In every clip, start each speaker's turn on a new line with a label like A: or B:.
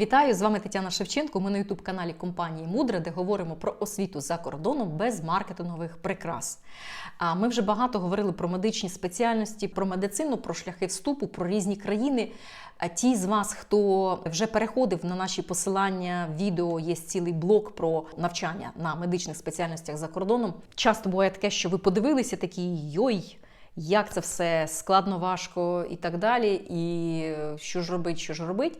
A: Вітаю з вами Тетяна Шевченко. Ми на ютуб каналі компанії Мудре, де говоримо про освіту за кордоном без маркетингових прикрас. А ми вже багато говорили про медичні спеціальності, про медицину, про шляхи вступу, про різні країни. А ті з вас, хто вже переходив на наші посилання, відео є цілий блок про навчання на медичних спеціальностях за кордоном. Часто буває таке, що ви подивилися такі йой. Як це все складно, важко і так далі, і що ж робить, що ж робить.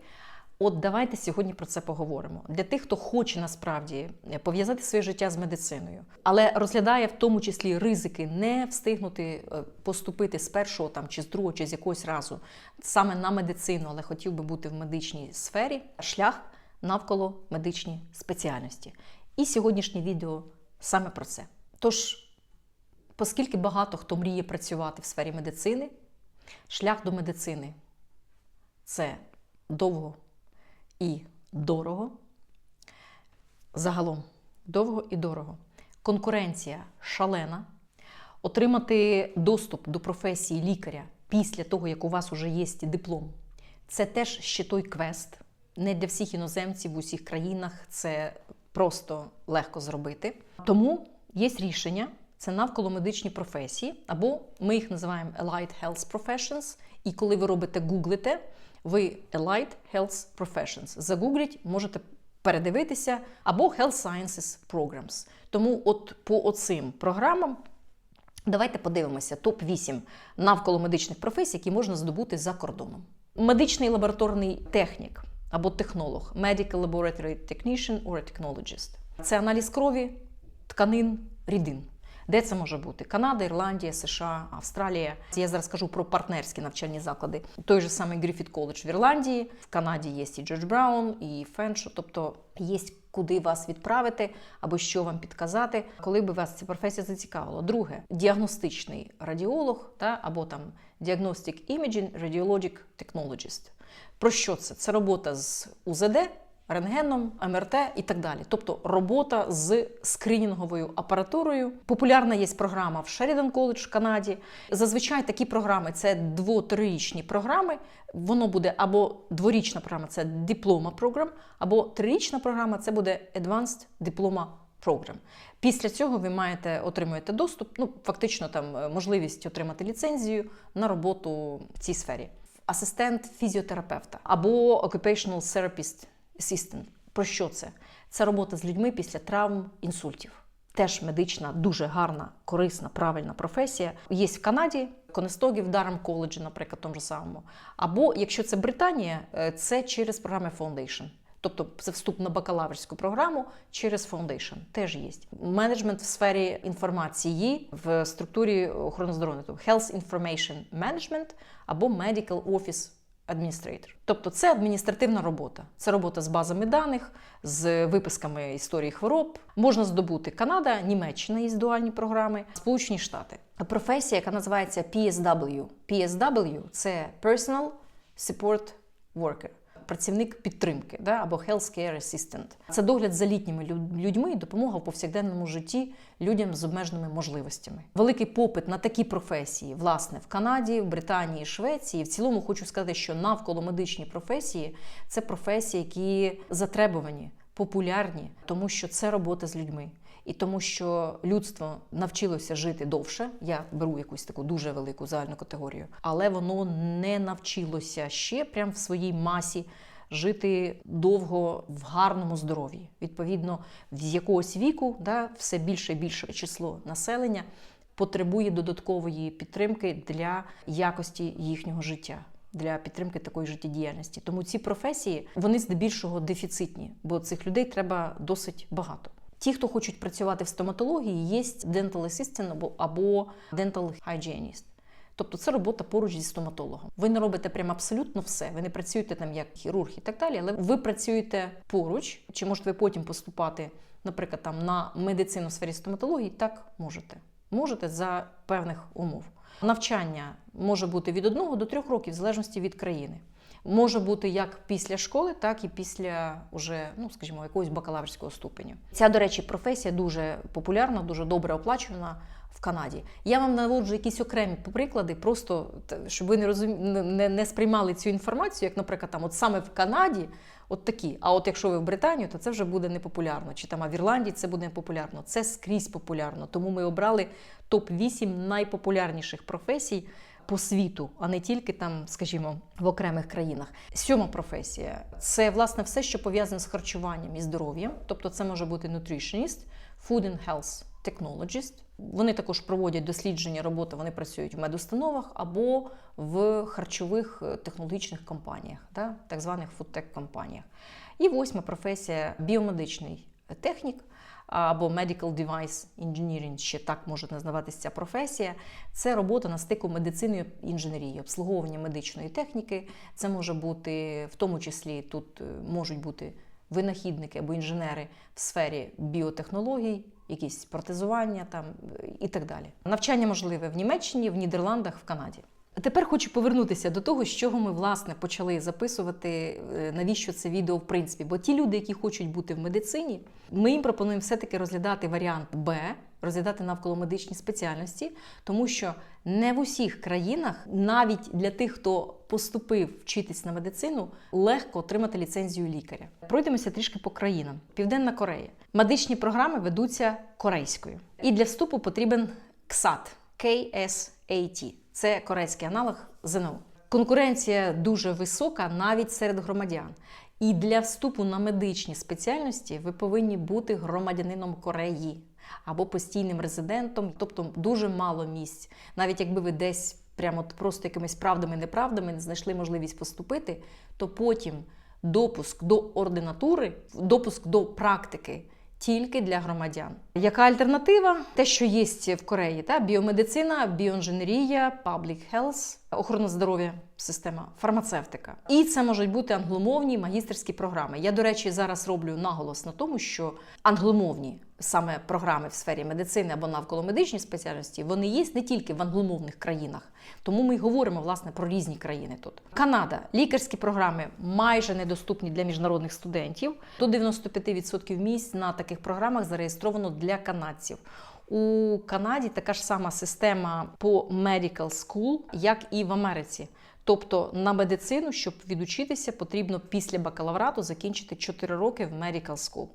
A: От давайте сьогодні про це поговоримо. Для тих, хто хоче насправді пов'язати своє життя з медициною, але розглядає в тому числі ризики не встигнути е, поступити з першого там чи з другого, чи з якогось разу саме на медицину, але хотів би бути в медичній сфері, шлях навколо медичні спеціальності. І сьогоднішнє відео саме про це. Тож, оскільки багато хто мріє працювати в сфері медицини, шлях до медицини це довго і дорого. Загалом довго і дорого. Конкуренція шалена. Отримати доступ до професії лікаря після того, як у вас вже є диплом, це теж ще той квест. Не для всіх іноземців в усіх країнах це просто легко зробити. Тому є рішення. Це навколо медичні професії, або ми їх називаємо Allied Health Professions. І коли ви робите гуглите, ви Allied Health Professions. Загугліть, можете передивитися, або Health Sciences Programs. Тому от по оцим програмам давайте подивимося топ-8 навколо медичних професій, які можна здобути за кордоном. Медичний лабораторний технік або технолог, Medical Laboratory Technician or Technologist. Це аналіз крові, тканин, рідин. Де це може бути? Канада, Ірландія, США, Австралія. Я зараз кажу про партнерські навчальні заклади. Той же самий Гріфіт коледж в Ірландії, в Канаді є і Джордж Браун, і Феншо, тобто є куди вас відправити або що вам підказати, коли би вас ця професія зацікавила. Друге, діагностичний радіолог та або там Diagnostic Imaging Radiologic Technologist. Про що це? Це робота з УЗД рентгеном, МРТ і так далі. Тобто робота з скринінговою апаратурою. Популярна є програма в Sheridan College в Канаді. Зазвичай такі програми це дво-трирічні програми. Воно буде або дворічна програма це диплома програм, або трирічна програма це буде Advanced Diploma Program. Після цього ви маєте отримуєте доступ, ну фактично там можливість отримати ліцензію на роботу в цій сфері. Асистент фізіотерапевта або Occupational Therapist Assistant. Про що це? Це робота з людьми після травм, інсультів. Теж медична, дуже гарна, корисна, правильна професія. Є в Канаді, Конестогі в Дарам коледжі, наприклад, тому ж самому. Або якщо це Британія, це через програми Foundation. Тобто це вступ на бакалаврську програму через Foundation. Теж є. Менеджмент в сфері інформації в структурі охорони здоров'я, тобто Health Information Management або Medical Office Адміністратор. Тобто це адміністративна робота. Це робота з базами даних, з виписками історії хвороб. Можна здобути Канада, Німеччина є дуальні програми, Сполучені Штати. Професія, яка називається PSW. PSW – це Personal Support Worker. Працівник підтримки да, або Healthcare Assistant. Це догляд за літніми людьми і допомога в повсякденному житті людям з обмеженими можливостями. Великий попит на такі професії, власне, в Канаді, в Британії, Швеції. В цілому хочу сказати, що навколо медичні професії це професії, які затребувані, популярні, тому що це робота з людьми. І тому, що людство навчилося жити довше, я беру якусь таку дуже велику загальну категорію, але воно не навчилося ще прям в своїй масі жити довго в гарному здоров'ї. Відповідно, з якогось віку да, все більше і більше число населення потребує додаткової підтримки для якості їхнього життя. Для підтримки такої життєдіяльності. Тому ці професії вони здебільшого дефіцитні, бо цих людей треба досить багато. Ті, хто хочуть працювати в стоматології, є dental assistant або, dental hygienist. Тобто це робота поруч зі стоматологом. Ви не робите прям абсолютно все. Ви не працюєте там як хірург і так далі, але ви працюєте поруч, чи можете ви потім поступати, наприклад, там на медицину в сфері стоматології? Так можете. Можете за певних умов. Навчання може бути від одного до трьох років, в залежності від країни. Може бути як після школи, так і після уже, ну скажімо, якогось бакалаврського ступеню. Ця, до речі, професія дуже популярна, дуже добре оплачувана в Канаді. Я вам наводжу якісь окремі приклади, просто щоб ви не розум... не, не сприймали цю інформацію, як, наприклад, там, от саме в Канаді, от такі. А от якщо ви в Британію, то це вже буде непопулярно. Чи там а в Ірландії це буде непопулярно. Це скрізь популярно. Тому ми обрали топ 8 найпопулярніших професій. По світу, а не тільки там, скажімо, в окремих країнах. Сьома професія це власне все, що пов'язане з харчуванням і здоров'ям. Тобто, це може бути nutritionist, food and health technologist. Вони також проводять дослідження роботи, вони працюють в медустановах або в харчових е, технологічних компаніях, так званих фудтек компаніях. І восьма професія біомедичний технік або Medical Device Engineering, ще так може називатися ця професія. Це робота на стику медицини і інженерії, обслуговування медичної техніки. Це може бути, в тому числі, тут е, можуть бути винахідники або інженери в сфері біотехнологій, якісь протезування там і так далі. Навчання можливе в Німеччині, в Нідерландах, в Канаді. Тепер хочу повернутися до того, з чого ми власне почали записувати, е, навіщо це відео в принципі. Бо ті люди, які хочуть бути в медицині, ми їм пропонуємо все-таки розглядати варіант Б, розглядати навколо медичні спеціальності, тому що не в усіх країнах, навіть для тих, хто поступив вчитись на медицину, легко отримати ліцензію лікаря. Пройдемося трішки по країнам. Південна Корея. Медичні програми ведуться корейською. І для вступу потрібен КСАТ KSAT. Це корейський аналог ЗНО. Конкуренція дуже висока навіть серед громадян. І для вступу на медичні спеціальності ви повинні бути громадянином Кореї або постійним резидентом, тобто дуже мало місць. Навіть якби ви десь прямо просто якимись правдами-неправдами не знайшли можливість поступити, то потім допуск до ординатури, допуск до практики тільки для громадян. Яка альтернатива? Те, що є в Кореї, та біомедицина, біоінженерія, public health, охорона здоров'я, система, фармацевтика. І це можуть бути англомовні магістерські програми. Я, до речі, зараз роблю наголос на тому, що англомовні саме програми в сфері медицини або навколо медичної спеціальності, вони є не тільки в англомовних країнах. Тому ми й говоримо власне про різні країни тут. Канада, лікарські програми майже недоступні для міжнародних студентів. До 95% місць на таких програмах зареєстровано для канадців. У Канаді така ж сама система по medical school, як і в Америці. Тобто на медицину, щоб відучитися, потрібно після бакалаврату закінчити 4 роки в medical school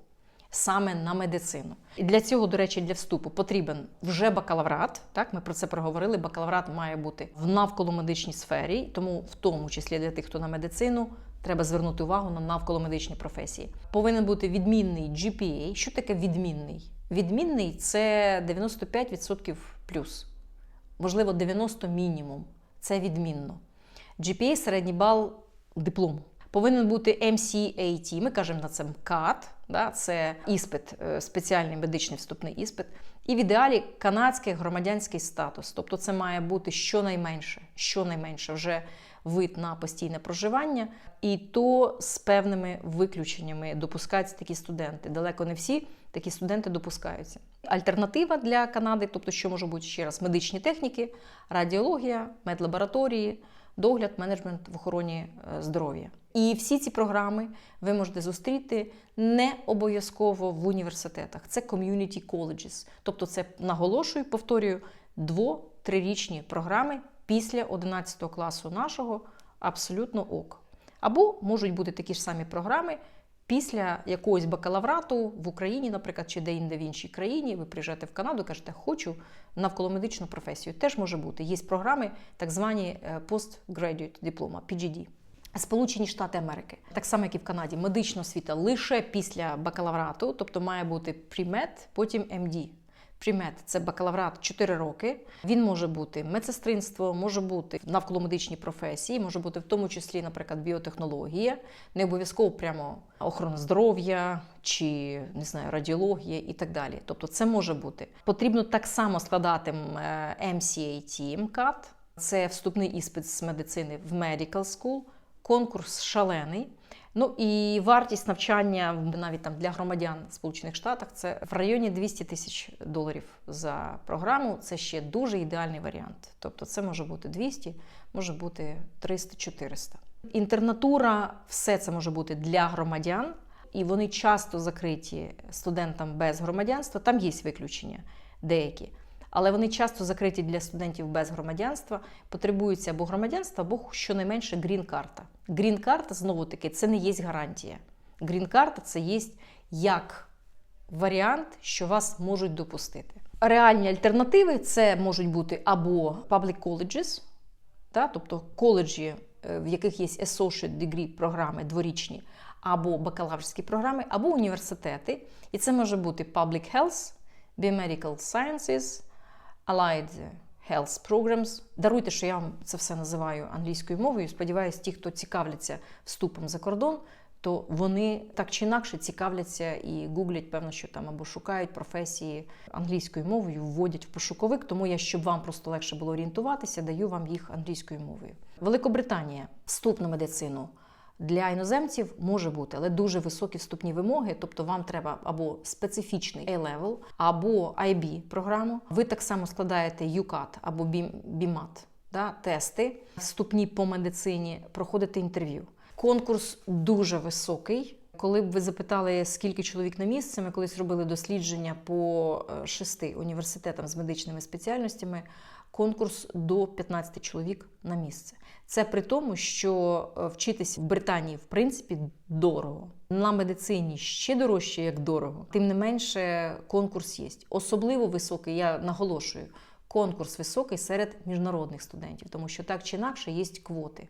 A: саме на медицину. І для цього, до речі, для вступу потрібен вже бакалаврат. Так, ми про це проговорили. Бакалаврат має бути в навколомедичній сфері, тому в тому числі для тих, хто на медицину. Треба звернути увагу на навколомедичні професії. Повинен бути відмінний GPA. Що таке відмінний? Відмінний це 95% плюс, можливо, 90 мінімум. Це відмінно. GPA середній бал диплому. Повинен бути MCAT, ми кажемо на це МКАТ, да, це іспит, е, спеціальний медичний вступний іспит. І в ідеалі канадський громадянський статус. Тобто це має бути щонайменше, щонайменше вже вид на постійне проживання, і то з певними виключеннями допускаються такі студенти. Далеко не всі такі студенти допускаються. Альтернатива для Канади, тобто, що може бути ще раз, медичні техніки, радіологія, медлабораторії, догляд, менеджмент в охороні е, здоров'я. І всі ці програми ви можете зустріти не обов'язково в університетах. Це community colleges. Тобто, це наголошую, повторюю, дво-трирічні програми після 11 класу нашого абсолютно ок. Або можуть бути такі ж самі програми після якогось бакалаврату в Україні, наприклад, чи де-інде в іншій країні. Ви приїжджаєте в Канаду, кажете, хочу навколомедичну професію. Теж може бути. Є програми, так звані е, postgraduate диплома, PGD. Сполучені Штати Америки, так само як і в Канаді, медична освіта лише після бакалаврату, тобто має бути прімет, потім МД. Прімет це бакалаврат 4 роки. Він може бути медсестринство, може бути навколомедичні професії, може бути в тому числі, наприклад, біотехнологія, не обов'язково прямо охорона здоров'я чи не знаю, радіологія і так далі. Тобто, це може бути. Потрібно так само складати MCAT, МКАТ, це вступний іспит з медицини в Medical School конкурс шалений. Ну і вартість навчання навіть там для громадян Сполучених Штатах це в районі 200 тисяч доларів за програму. Це ще дуже ідеальний варіант. Тобто, це може бути 200, може бути 300-400. Інтернатура, все це може бути для громадян, і вони часто закриті студентам без громадянства. Там є виключення деякі. Але вони часто закриті для студентів без громадянства. Потребується або громадянство, або щонайменше грін-карта. Грін-карта, знову таки, це не є гарантія. Грін-карта це є як варіант, що вас можуть допустити. Реальні альтернативи це можуть бути або public colleges, та, тобто коледжі, е, в яких є associate degree програми дворічні, або бакалаврські програми, або університети. І це може бути public health, biomedical sciences, allied health programs. Даруйте, що я вам це все називаю англійською мовою. Сподіваюсь, ті, хто цікавляться вступом за кордон, то вони так чи інакше цікавляться і гуглять, певно, що там або шукають професії англійською мовою, вводять в пошуковик. Тому я, щоб вам просто легше було орієнтуватися, даю вам їх англійською мовою. Великобританія, вступ на медицину. Для іноземців може бути, але дуже високі вступні вимоги, тобто вам треба або специфічний A-level, або IB програму. Ви так само складаєте UCAT або BIMAT, да, тести, вступні по медицині, проходите інтерв'ю. Конкурс дуже високий. Коли б ви запитали, скільки чоловік на місце, ми колись робили дослідження по е, шести університетам з медичними спеціальностями. Конкурс до 15 чоловік на місце. Це при тому, що е, вчитись в Британії в принципі дорого. На медицині ще дорожче, як дорого. Тим не менше, конкурс є. Особливо високий, я наголошую, конкурс високий серед міжнародних студентів, тому що так чи інакше є квоти.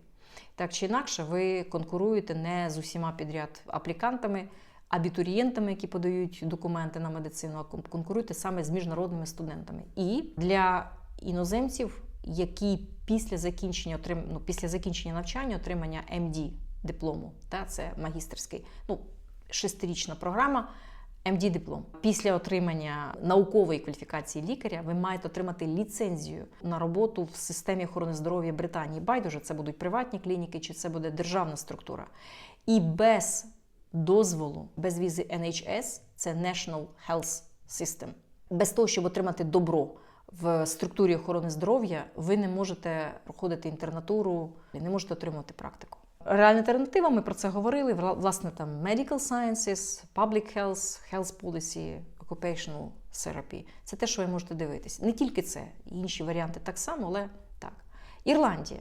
A: Так чи інакше, ви конкуруєте не з усіма підряд аплікантами, абітурієнтами, які подають документи на медицину, а конкуруєте саме з міжнародними студентами. І для іноземців, які після закінчення ну, після закінчення навчання отримання MD диплому, та це магістерський, ну шестирічна програма. md диплом після отримання наукової кваліфікації лікаря ви маєте отримати ліцензію на роботу в системі охорони здоров'я Британії. Байдуже це будуть приватні клініки, чи це буде державна структура. І без дозволу, без візи NHS, це National Health System. Без того, щоб отримати добро в структурі охорони здоров'я, ви не можете проходити інтернатуру, не можете отримувати практику. Реальна альтернатива, ми про це говорили. Власне, там medical sciences, public health, health policy, occupational therapy. Це те, що ви можете дивитись. Не тільки це, інші варіанти так само, але так. Ірландія.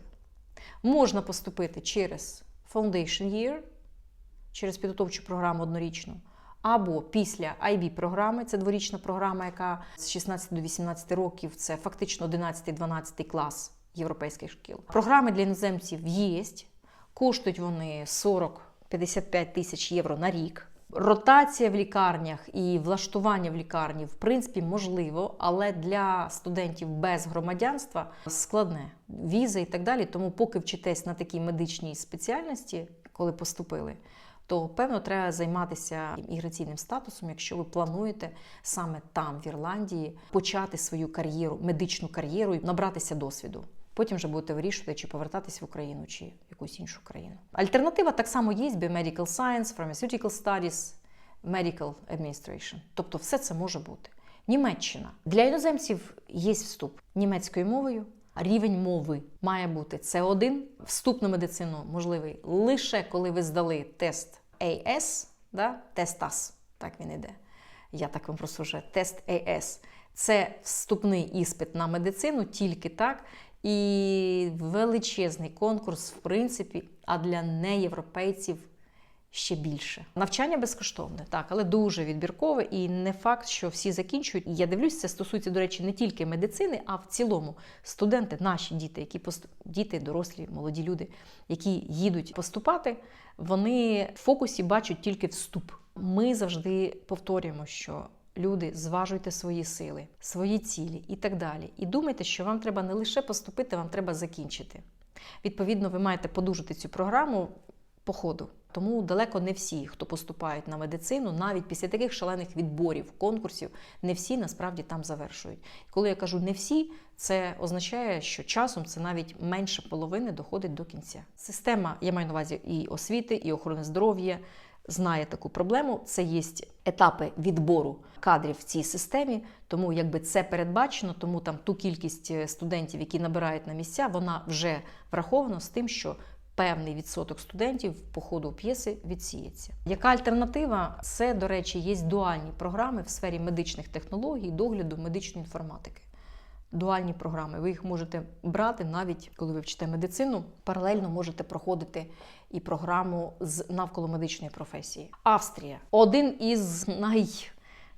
A: Можна поступити через Foundation Year, через підготовчу програму однорічну, або після IB-програми, це дворічна програма, яка з 16 до 18 років це фактично 11-12 клас європейських шкіл. Програми для іноземців є. Коштують вони 40-55 тисяч євро на рік. Ротація в лікарнях і влаштування в лікарні, в принципі, можливо, але для студентів без громадянства складне віза і так далі. Тому, поки вчитесь на такій медичній спеціальності, коли поступили, то певно треба займатися імміграційним статусом, якщо ви плануєте саме там, в Ірландії, почати свою кар'єру, медичну кар'єру і набратися досвіду. Потім вже будете вирішувати, чи повертатись в Україну, чи в якусь іншу країну. Альтернатива так само є: Biomedical Science, Pharmaceutical Studies, Medical Administration. Тобто, все це може бути. Німеччина для іноземців є вступ німецькою мовою. Рівень мови має бути С1. Вступ на медицину можливий лише коли ви здали тест AS, да? тест АС, так він іде. Я так вам просужу, тест AS. Це вступний іспит на медицину, тільки так. І величезний конкурс, в принципі, а для неєвропейців ще більше. Навчання безкоштовне, так, але дуже відбіркове, і не факт, що всі закінчують. Я дивлюсь, це стосується, до речі, не тільки медицини, а в цілому студенти, наші діти, які пост... діти, дорослі, молоді люди, які їдуть поступати, вони в фокусі бачать тільки вступ. Ми завжди повторюємо, що люди, зважуйте свої сили, свої цілі і так далі. І думайте, що вам треба не лише поступити, вам треба закінчити. Відповідно, ви маєте подужити цю програму по ходу. Тому далеко не всі, хто поступають на медицину, навіть після таких шалених відборів, конкурсів, не всі насправді там завершують. Коли я кажу не всі, це означає, що часом це навіть менше половини доходить до кінця. Система, я маю на увазі і освіти, і охорони здоров'я, знає таку проблему. Це є етапи відбору кадрів в цій системі. Тому якби це передбачено, тому там ту кількість е, студентів, які набирають на місця, вона вже врахована з тим, що певний відсоток студентів по ходу п'єси відсіється. Яка альтернатива? Це, до речі, є дуальні програми в сфері медичних технологій, догляду медичної інформатики. дуальні програми. Ви їх можете брати навіть коли ви вчите медицину. Паралельно можете проходити і програму з навколомедичної професії. Австрія один із най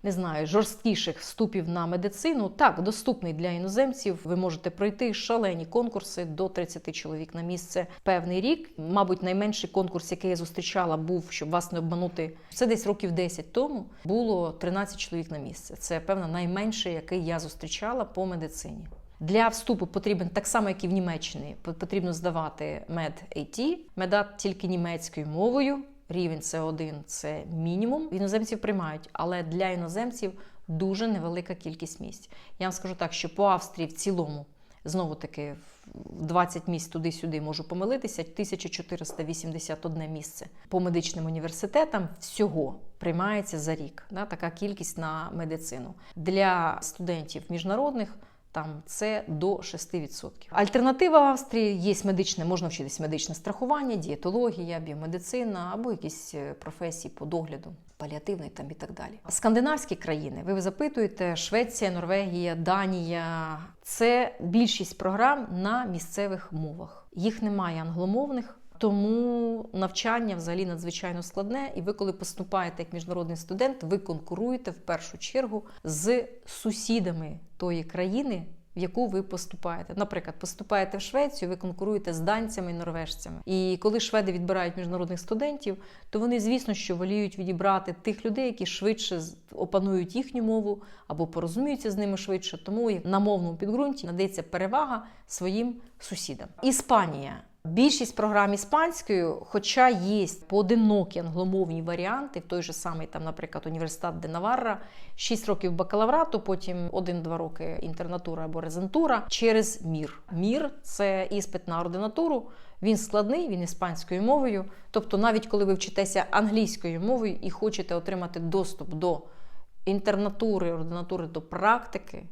A: не знаю, жорсткіших вступів на медицину. Так, доступний для іноземців. Ви можете пройти шалені конкурси до 30 чоловік на місце певний рік. Мабуть, найменший конкурс, який я зустрічала, був, щоб вас не обманути. Це десь років 10 тому було 13 чоловік на місце. Це певно найменше, який я зустрічала по медицині. Для вступу потрібен так само, як і в Німеччині, потрібно здавати мед-AT, медат тільки німецькою мовою. Рівень С1 це мінімум. Іноземців приймають, але для іноземців дуже невелика кількість місць. Я вам скажу так, що по Австрії в цілому, знову таки, в 20 місць туди-сюди можу помилитися, 1481 місце по медичним університетам всього приймається за рік. Да, така кількість на медицину. Для студентів міжнародних там це до 6%. Альтернатива Австрії є медичне, можна вчитись медичне страхування, дієтологія, біомедицина або якісь е, професії по догляду, паліативний там і так далі. Скандинавські країни, ви запитуєте, Швеція, Норвегія, Данія це більшість програм на місцевих мовах. Їх немає англомовних. Тому навчання взагалі надзвичайно складне, і ви, коли поступаєте як міжнародний студент, ви конкуруєте в першу чергу з сусідами тої країни, в яку ви поступаєте. Наприклад, поступаєте в Швецію, ви конкуруєте з данцями і норвежцями. І коли шведи відбирають міжнародних студентів, то вони, звісно, що воліють відібрати тих людей, які швидше опанують їхню мову або порозуміються з ними швидше. Тому на мовному підґрунті надається перевага своїм сусідам. Іспанія. Більшість програм іспанською, хоча є поодинокі англомовні варіанти, той же самий, там, наприклад, університет де Наварра, 6 років бакалаврату, потім 1-2 роки інтернатура або резентура через мір. Мір це іспит на ординатуру. Він складний, він іспанською мовою. Тобто, навіть коли ви вчитеся англійською мовою і хочете отримати доступ до інтернатури, ординатури до практики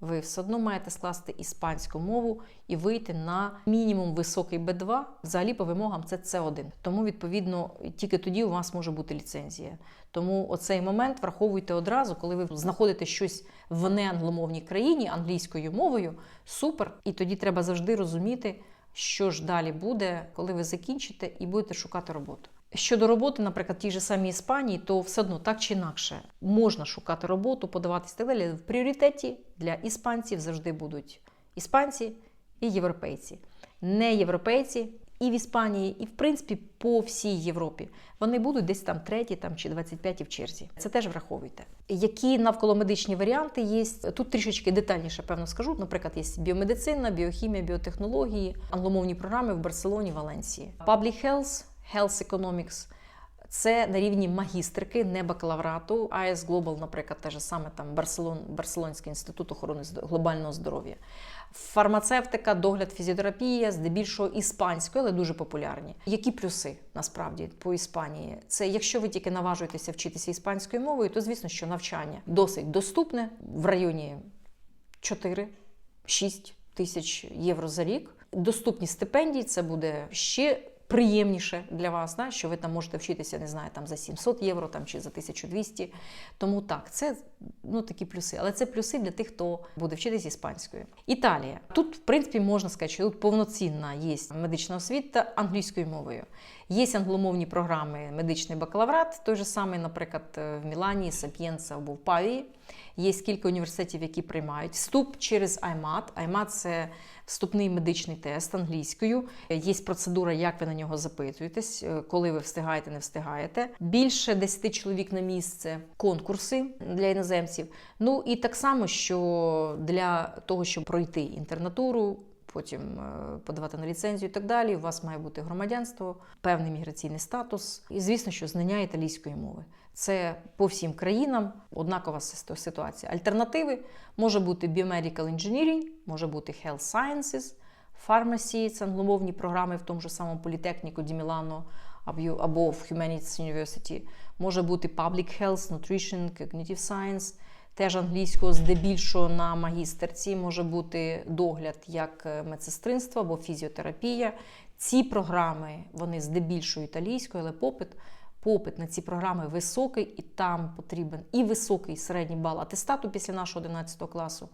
A: ви все одно маєте скласти іспанську мову і вийти на мінімум високий Б2. Взагалі, по вимогам, це С1. Тому, відповідно, тільки тоді у вас може бути ліцензія. Тому оцей момент враховуйте одразу, коли ви знаходите щось в неангломовній країні англійською мовою. Супер! І тоді треба завжди розуміти, що ж далі буде, коли ви закінчите і будете шукати роботу. Щодо роботи, наприклад, тій же самій Іспанії, то все одно так чи інакше можна шукати роботу, подаватися так далі. В пріоритеті для іспанців завжди будуть іспанці і європейці. Не європейці і в Іспанії, і в принципі по всій Європі. Вони будуть десь там треті там, чи 25 в черзі. Це теж враховуйте. Які навколомедичні варіанти є? Тут трішечки детальніше, певно, скажу. Наприклад, є біомедицина, біохімія, біотехнології, англомовні програми в Барселоні, Валенсії. Public Health – Health Economics. Це на рівні магістрики, не бакалаврату. IS Global, наприклад, те ж саме там Барселон, Барселонський інститут охорони глобального здоров'я. Фармацевтика, догляд, фізіотерапія, здебільшого іспанською, але дуже популярні. Які плюси насправді по Іспанії? Це якщо ви тільки наважуєтеся вчитися іспанською мовою, то звісно, що навчання досить доступне в районі 4-6 тисяч євро за рік. Доступні стипендії це буде ще приємніше для вас, да, що ви там можете вчитися, не знаю, там за 700 євро там, чи за 1200. Тому так, це ну, такі плюси. Але це плюси для тих, хто буде вчитися іспанською. Італія. Тут, в принципі, можна сказати, що тут повноцінна є медична освіта англійською мовою. Є англомовні програми медичний бакалаврат, той же самий, наприклад, в Мілані, Сап'єнца або в Павії. Є кілька університетів, які приймають вступ через IMAT. IMAT – це вступний медичний тест англійською. Є процедура, як ви на нього запитуєтесь, коли ви встигаєте, не встигаєте. Більше 10 чоловік на місце конкурси для іноземців. Ну і так само, що для того, щоб пройти інтернатуру. Потім подавати на ліцензію і так далі. У вас має бути громадянство, певний міграційний статус, і звісно, що знання італійської мови. Це по всім країнам однакова ситуація. Альтернативи може бути Biomedical Engineering, може бути Health Sciences, Pharmacy, це англомовні програми в тому ж самому політехніку Ді Мілано або в Humanities University, може бути Public Health, Nutrition, Cognitive Science, теж англійського, здебільшого на магістерці, може бути догляд як медсестринство або фізіотерапія. Ці програми вони здебільшого італійською, але попит попит на ці програми високий, і там потрібен і високий середній бал атестату після нашого 11 класу.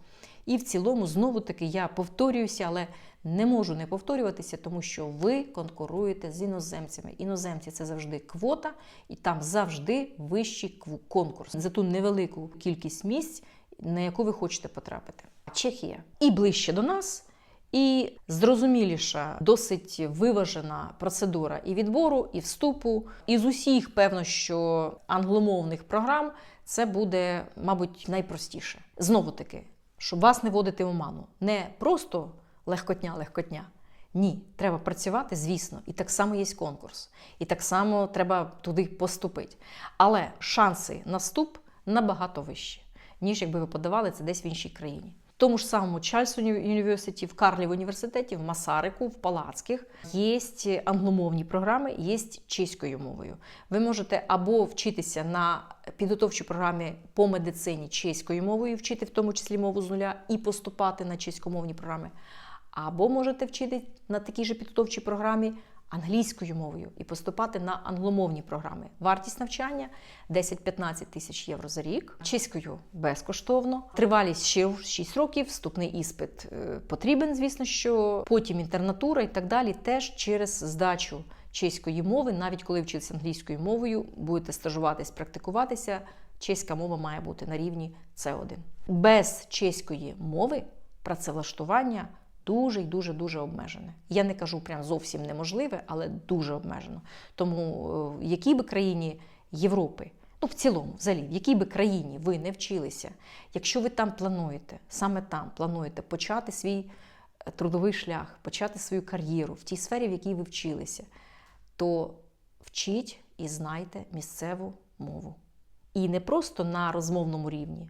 A: І в цілому, знову таки, я повторююся, але не можу не повторюватися, тому що ви конкуруєте з іноземцями. Іноземці це завжди квота, і там завжди вищий конкурс за ту невелику кількість місць, на яку ви хочете потрапити. Чехія і ближче до нас. І зрозуміліша, досить виважена процедура і відбору, і вступу. І з усіх, певно, що англомовних програм це буде, мабуть, найпростіше. Знову таки, щоб вас не водити в оману. Не просто легкотня, легкотня. Ні, треба працювати, звісно, і так само є конкурс, і так само треба туди поступити. Але шанси на вступ набагато вищі, ніж якби ви подавали це десь в іншій країні. Тому ж самому Чарльз університеті, в Карлів університеті, в Масарику, в Палацьких є англомовні програми, є чеською мовою. Ви можете або вчитися на підготовчій програмі по медицині чеською мовою, вчити в тому числі мову з нуля і поступати на чеськомовні програми. Або можете вчити на такій же підготовчій програмі англійською мовою і поступати на англомовні програми. Вартість навчання 10-15 тисяч євро за рік, чеською безкоштовно. Тривалість ще 6 років, вступний іспит е, потрібен, звісно, що потім інтернатура і так далі, теж через здачу чеської мови, навіть коли вчитися англійською мовою, будете стажуватись, практикуватися. Чеська мова має бути на рівні С1. Без чеської мови працевлаштування дуже і дуже дуже обмежене. Я не кажу прям зовсім неможливе, але дуже обмежено. Тому е, в якій би країні Європи, ну в цілому, взагалі, в якій би країні ви не вчилися, якщо ви там плануєте, саме там плануєте почати свій е, трудовий шлях, почати свою кар'єру в тій сфері, в якій ви вчилися, то вчіть і знайте місцеву мову. І не просто на розмовному рівні.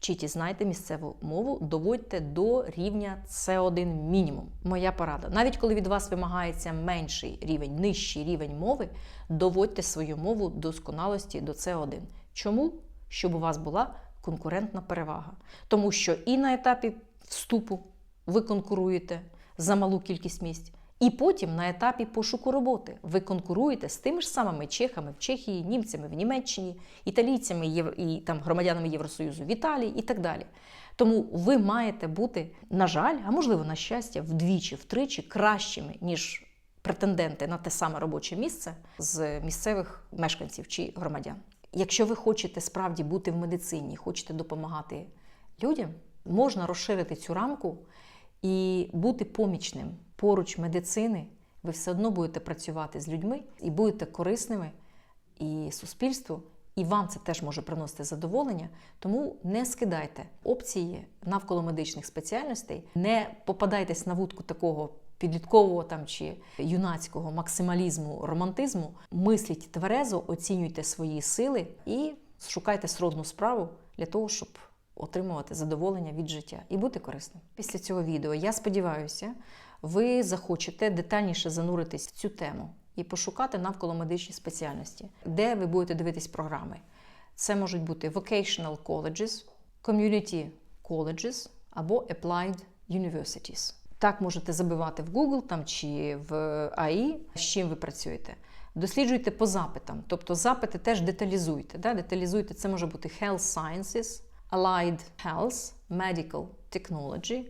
A: Вчіть і знайте місцеву мову, доводьте до рівня С1 мінімум. Моя порада. Навіть коли від вас вимагається менший рівень, нижчий рівень мови, доводьте свою мову досконалості до С1. Чому? Щоб у вас була конкурентна перевага. Тому що і на етапі вступу ви конкуруєте за малу кількість місць. І потім на етапі пошуку роботи ви конкуруєте з тими ж самими чехами в Чехії, німцями в Німеччині, італійцями і там громадянами Євросоюзу в Італії і так далі. Тому ви маєте бути, на жаль, а можливо на щастя, вдвічі, втричі кращими, ніж претенденти на те саме робоче місце з місцевих мешканців чи громадян. Якщо ви хочете справді бути в медицині, хочете допомагати людям, можна розширити цю рамку і бути помічним поруч медицини, ви все одно будете працювати з людьми і будете корисними і суспільству, і вам це теж може приносити задоволення. Тому не скидайте опції навколо медичних спеціальностей, не попадайтесь на вудку такого. Підліткового там чи юнацького максималізму, романтизму, мисліть тверезо, оцінюйте свої сили і шукайте сродну справу для того, щоб отримувати задоволення від життя і бути корисним. Після цього відео я сподіваюся, ви захочете детальніше зануритись в цю тему і пошукати навколо медичні спеціальності, де ви будете дивитись програми. Це можуть бути vocational colleges, community colleges або applied universities. Так можете забивати в Google там, чи в AI, з чим ви працюєте. Досліджуйте по запитам, тобто запити теж деталізуйте. Да? Деталізуйте, це може бути health sciences, allied health, medical technology,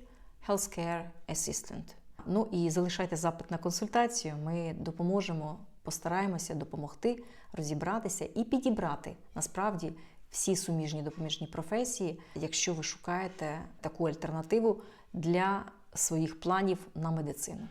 A: healthcare assistant. Ну і залишайте запит на консультацію. Ми допоможемо, постараємося допомогти розібратися і підібрати насправді всі суміжні допоміжні професії, якщо ви шукаєте таку альтернативу для своїх планів на медицину.